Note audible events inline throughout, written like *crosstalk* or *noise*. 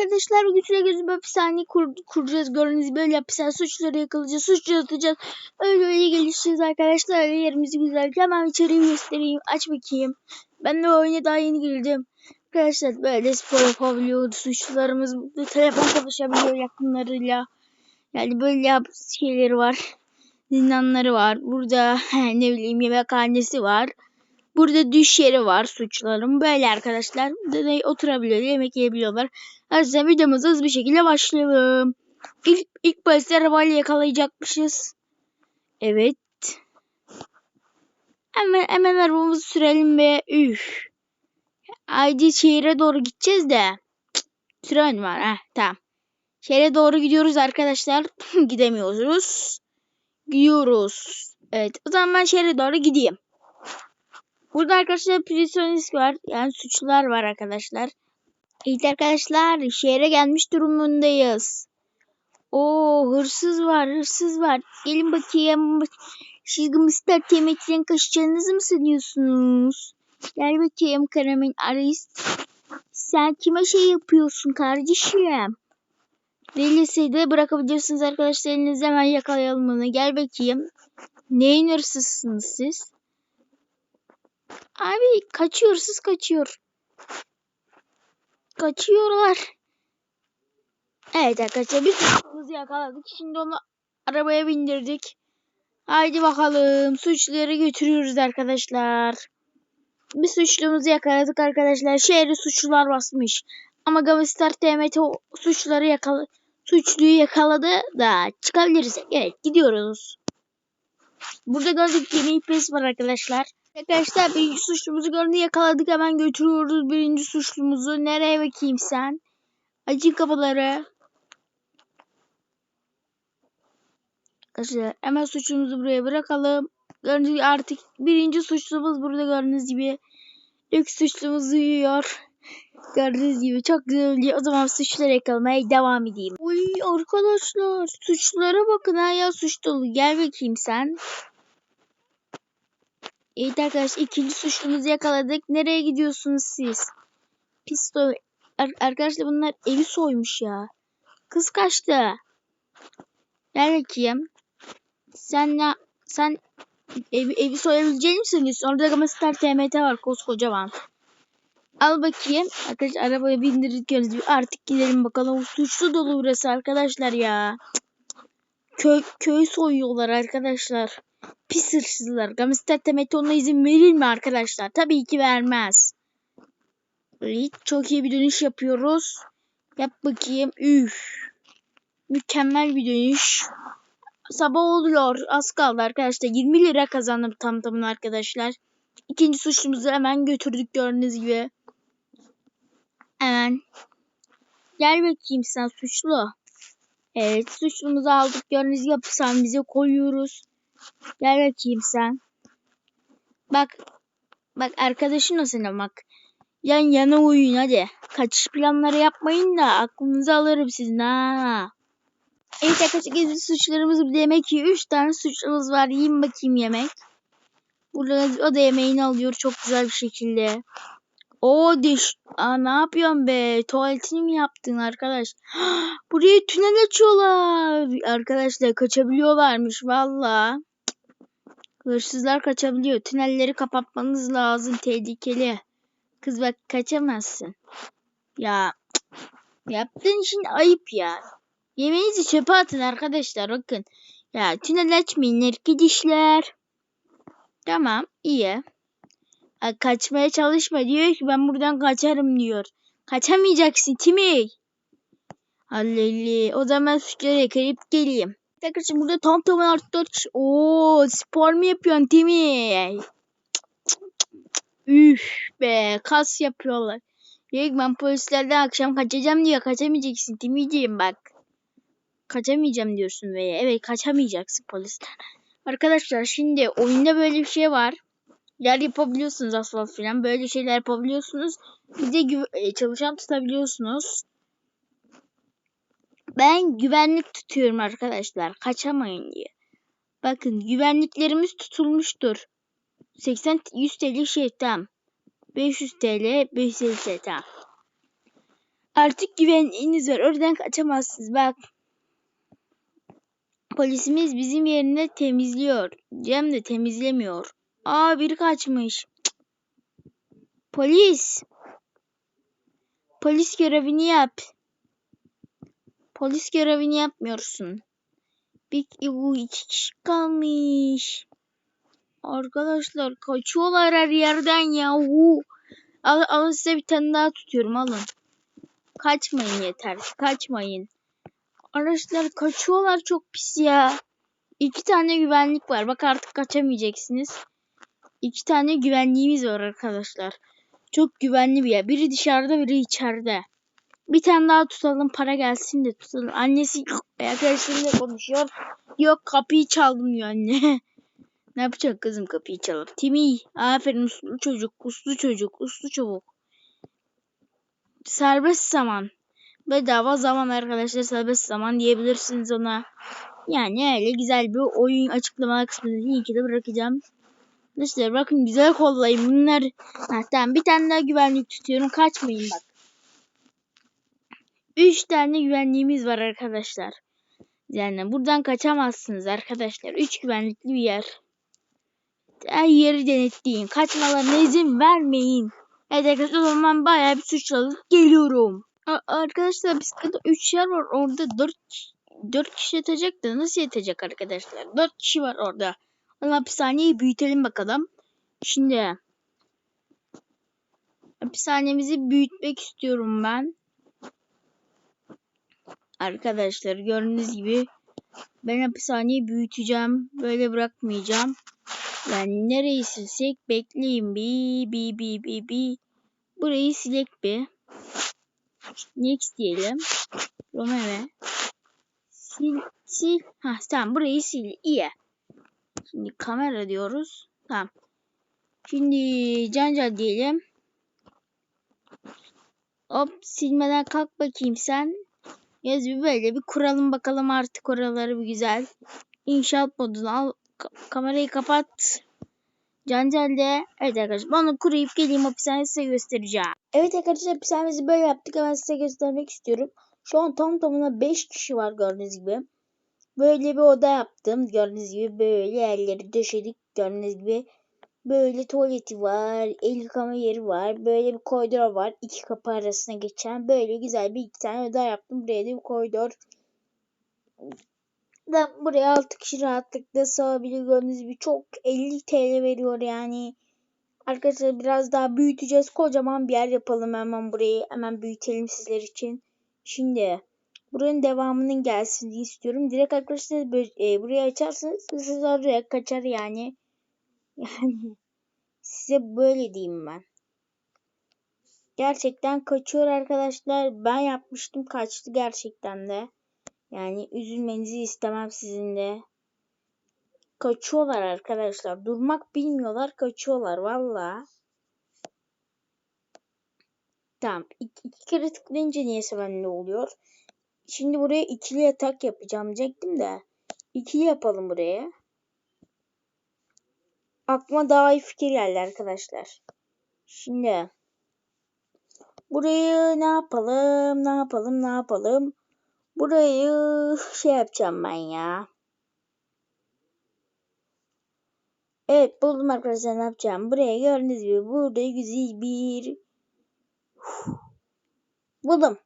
arkadaşlar süre gözüm hapishane kur, kuracağız. Gördüğünüz gibi böyle hapishane suçları yakalayacağız. Suçlu atacağız. Öyle öyle gelişeceğiz arkadaşlar. Yerimizi güzelce hemen içeriği göstereyim. Aç bakayım. Ben de oyuna daha yeni girdim. Arkadaşlar böyle spor yapabiliyoruz. Suçlularımız burada telefon konuşabiliyor yakınlarıyla. Yani böyle şeyleri var. Zindanları var. Burada ne bileyim yemekhanesi var. Burada düş yeri var suçluların. Böyle arkadaşlar. Da oturabiliyor, yemek yiyebiliyorlar. Hadi videomuza hızlı bir şekilde başlayalım. İlk, ilk başta arabayla yakalayacakmışız. Evet. Hemen, hemen arabamızı sürelim ve üf. Haydi şehire doğru gideceğiz de. Tren var. Heh, tamam. Şehre doğru gidiyoruz arkadaşlar. *laughs* Gidemiyoruz. Gidiyoruz. Evet. O zaman ben şehre doğru gideyim. Burada arkadaşlar prisonist var. Yani suçlular var arkadaşlar. Evet arkadaşlar şehre gelmiş durumundayız. Oo hırsız var hırsız var. Gelin bakayım. Siz Mr. Temet'in kaçacağınızı mı sanıyorsunuz? Gel bakayım Karamin Arist. Sen kime şey yapıyorsun kardeşim? Değilse de bırakabilirsiniz arkadaşlar elinizde hemen yakalayalım bunu. Gel bakayım. Neyin hırsızsınız siz? Abi kaçıyor hırsız kaçıyor. Kaçıyorlar. Evet arkadaşlar bir suçlumuzu yakaladık. Şimdi onu arabaya bindirdik. Haydi bakalım suçluları götürüyoruz arkadaşlar. Bir suçlumuzu yakaladık arkadaşlar. Şehri suçlular basmış. Ama Gavestar TMT o suçluları yakaladı. Suçluyu yakaladı da çıkabiliriz. Evet gidiyoruz. Burada gördük yeni ipes var arkadaşlar. Arkadaşlar birinci suçlumuzu gördü yakaladık hemen götürüyoruz birinci suçlumuzu. Nereye bakayım sen? Açın kapıları. Arkadaşlar hemen suçlumuzu buraya bırakalım. Gördüğünüz gibi artık birinci suçlumuz burada gördüğünüz gibi. İlk suçlumuz uyuyor. Gördüğünüz gibi çok güzel oluyor. O zaman suçları yakalamaya devam edeyim. Uy arkadaşlar suçlulara bakın ha ya suç dolu. Gel bakayım sen. Evet arkadaşlar ikinci suçlumuzu yakaladık. Nereye gidiyorsunuz siz? Pistol. Ar arkadaşlar bunlar evi soymuş ya. Kız kaçtı. Gel bakayım. Sen ne? Sen evi, evi soyabileceğini mi sanıyorsun? Orada Gamastar TMT var koskocaman. Al bakayım. Arkadaşlar arabaya bindirdik gördüğünüz Artık gidelim bakalım. Suçlu dolu burası arkadaşlar ya. Köy, köy soyuyorlar arkadaşlar. Pis hırsızlar. Gamister Temet ona izin verir mi arkadaşlar? Tabii ki vermez. Evet, çok iyi bir dönüş yapıyoruz. Yap bakayım. Üf. Mükemmel bir dönüş. Sabah oluyor. Az kaldı arkadaşlar. 20 lira kazandım tam tamına arkadaşlar. İkinci suçlumuzu hemen götürdük gördüğünüz gibi. Hemen. Gel bakayım sen suçlu. Evet suçlumuzu aldık. Gördüğünüz gibi hapishanemize koyuyoruz. Gel bakayım sen. Bak. Bak arkadaşın o senin bak. Yan yana uyuyun hadi. Kaçış planları yapmayın da aklınızı alırım sizin ha. Evet arkadaşlar gizli suçlarımız burada yemek yiyor. Üç tane suçlumuz var. Yiyin bakayım yemek. Burada o da yemeğini alıyor çok güzel bir şekilde. O diş. Aa ne yapıyorsun be? Tuvaletini mi yaptın arkadaş? *gasps* Buraya tünel açıyorlar. Arkadaşlar kaçabiliyorlarmış valla. Hırsızlar kaçabiliyor. Tünelleri kapatmanız lazım. Tehlikeli. Kız bak kaçamazsın. Ya yaptığın işin ayıp ya. Yemeğinizi çöpe atın arkadaşlar bakın. Ya tünel açmayın arkadaşlar. Tamam iyi. Kaçmaya çalışma diyor ki ben buradan kaçarım diyor. Kaçamayacaksın Timmy. Halleli. O zaman suçları yakalayıp geleyim. Arkadaşlar burada tam tam artı 4 kişi. Oo spor mu yapıyorsun Timmy? Üf be kas yapıyorlar. Yok ben polislerden akşam kaçacağım diyor. Kaçamayacaksın Timmy'ciğim bak. Kaçamayacağım diyorsun ve evet kaçamayacaksın polisten. Arkadaşlar şimdi oyunda böyle bir şey var. Yer yapabiliyorsunuz asfalt falan. Böyle şeyler yapabiliyorsunuz. Bir de e, çalışan tutabiliyorsunuz. Ben güvenlik tutuyorum arkadaşlar. Kaçamayın diye. Bakın güvenliklerimiz tutulmuştur. 80 100 TL tamam. 500 TL 550 TL. Artık güvenliğiniz var. Oradan kaçamazsınız. Bak. Polisimiz bizim yerine temizliyor. Cem de temizlemiyor. Aa biri kaçmış. Cık. Polis. Polis görevini yap. Polis görevini yapmıyorsun. Bir bu iki kişi kalmış. Arkadaşlar kaçıyorlar her yerden ya. Al, alın size bir tane daha tutuyorum alın. Kaçmayın yeter. Kaçmayın. Arkadaşlar kaçıyorlar çok pis ya. İki tane güvenlik var. Bak artık kaçamayacaksınız. İki tane güvenliğimiz var arkadaşlar. Çok güvenli bir yer. Biri dışarıda biri içeride. Bir tane daha tutalım para gelsin de tutalım. Annesi arkadaşlarıyla konuşuyor. Yok kapıyı çaldım diyor anne. *laughs* ne yapacak kızım kapıyı çalıp? Timi aferin uslu çocuk uslu çocuk uslu çabuk. Serbest zaman. Bedava zaman arkadaşlar serbest zaman diyebilirsiniz ona. Yani öyle güzel bir oyun açıklama kısmını linki de bırakacağım. Arkadaşlar bakın güzel kollayın bunlar. Ha, tamam bir tane daha güvenlik tutuyorum kaçmayın bak. 3 tane güvenliğimiz var arkadaşlar. Yani buradan kaçamazsınız arkadaşlar. 3 güvenlikli bir yer. Her yeri denetleyin. Kaçmalarına izin vermeyin. Evet arkadaşlar o zaman bayağı bir suç alıp geliyorum. Arkadaşlar bisiklette 3 yer var. Orada 4 4 kişi yatacak da nasıl yatacak arkadaşlar? 4 kişi var orada. O hapishaneyi büyütelim bakalım. Şimdi hapishanemizi büyütmek istiyorum ben. Arkadaşlar gördüğünüz gibi ben hapishaneyi büyüteceğim. Böyle bırakmayacağım. Yani nereyi silsek bekleyin bir bir bir bir bir. Burayı silek bir. Next diyelim. Romeo. Sil sil. Ha tamam burayı sil. İyi. Şimdi kamera diyoruz. Tamam. Şimdi Cancal diyelim. Hop silmeden kalk bakayım sen. Yaz bir böyle bir kuralım bakalım artık oraları bir güzel. İnşaat modunu al. Ka kamerayı kapat. Cancel de evet arkadaşlar bana kurayıp geleyim hapishaneyi size göstereceğim. Evet arkadaşlar hapishanemizi böyle yaptık hemen size göstermek istiyorum. Şu an tam tamına 5 kişi var gördüğünüz gibi. Böyle bir oda yaptım gördüğünüz gibi böyle yerleri döşedik gördüğünüz gibi. Böyle tuvaleti var, el yıkama yeri var, böyle bir koridor var. iki kapı arasına geçen böyle güzel bir iki tane oda yaptım. Buraya da bir koridor. Da buraya 6 kişi rahatlıkla sığabilir. Gördüğünüz gibi çok 50 TL veriyor yani. Arkadaşlar biraz daha büyüteceğiz. Kocaman bir yer yapalım hemen burayı. Hemen büyütelim sizler için. Şimdi buranın devamının gelsin diye istiyorum. Direkt arkadaşlar e, burayı açarsanız siz oraya kaçar yani. Yani size böyle diyeyim ben. Gerçekten kaçıyor arkadaşlar. Ben yapmıştım kaçtı gerçekten de. Yani üzülmenizi istemem sizin de. Kaçıyorlar arkadaşlar. Durmak bilmiyorlar kaçıyorlar valla. Tamam. İki, iki kere tıklayınca niyeyse bende oluyor. Şimdi buraya ikili yatak yapacağım diyecektim de. İkili yapalım buraya. Aklıma daha iyi fikir geldi arkadaşlar. Şimdi burayı ne yapalım? Ne yapalım? Ne yapalım? Burayı şey yapacağım ben ya. Evet buldum arkadaşlar ne yapacağım. Buraya gördüğünüz gibi burada güzel bir buldum.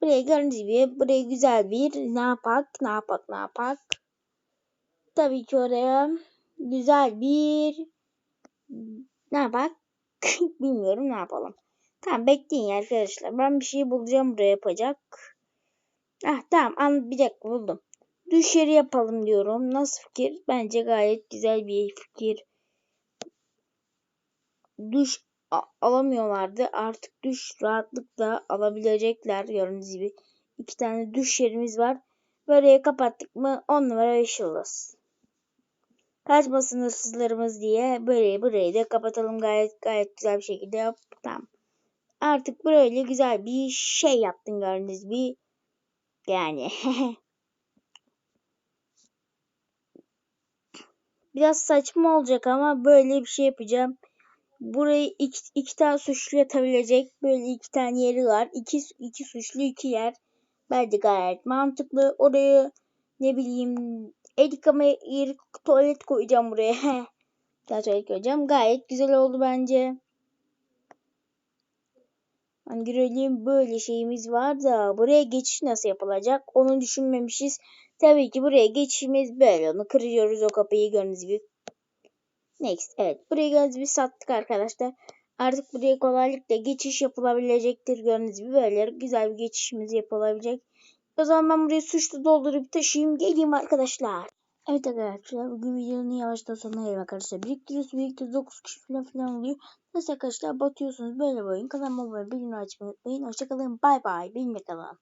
Buraya gördüğünüz gibi buraya güzel bir ne yapak ne yapak ne yapak. Tabii ki oraya güzel bir ne yapak *laughs* bilmiyorum ne yapalım. Tamam bekleyin arkadaşlar. Ben bir şey bulacağım buraya yapacak. Ah tamam an bir dakika buldum. Duş yeri yapalım diyorum. Nasıl fikir? Bence gayet güzel bir fikir. Duş alamıyorlardı. Artık duş rahatlıkla alabilecekler. Gördüğünüz gibi iki tane duş yerimiz var. Böyle kapattık mı 10 numara 5 yıldız. Kaçmasın hırsızlarımız diye böyle burayı da kapatalım gayet gayet güzel bir şekilde yap. Tamam. Artık böyle güzel bir şey yaptın gördüğünüz gibi. Yani. *laughs* Biraz saçma olacak ama böyle bir şey yapacağım. Burayı iki, iki tane suçlu yatabilecek böyle iki tane yeri var. İki, iki suçlu iki yer. Bence gayet mantıklı. Orayı ne bileyim el yıkama yeri tuvalet koyacağım buraya. *laughs* Tane tuvalet koyacağım. Gayet güzel oldu bence. Hani görelim böyle şeyimiz var da buraya geçiş nasıl yapılacak onu düşünmemişiz. Tabii ki buraya geçişimiz böyle onu kırıyoruz o kapıyı gördüğünüz gibi. Next evet buraya gördüğünüz gibi sattık arkadaşlar. Artık buraya kolaylıkla geçiş yapılabilecektir gördüğünüz gibi böyle güzel bir geçişimiz yapılabilecek. O zaman ben buraya suçlu doldurup taşıyayım geleyim arkadaşlar. Evet arkadaşlar bugün videonun yavaştan sonuna gelelim arkadaşlar. Biriktiriyoruz biriktiriyoruz 9 kişi falan filan oluyor. Nasıl arkadaşlar batıyorsunuz böyle bir oyun. Kanalıma abone bildirim açmayı unutmayın. Hoşçakalın bay bay. Benimle kalın.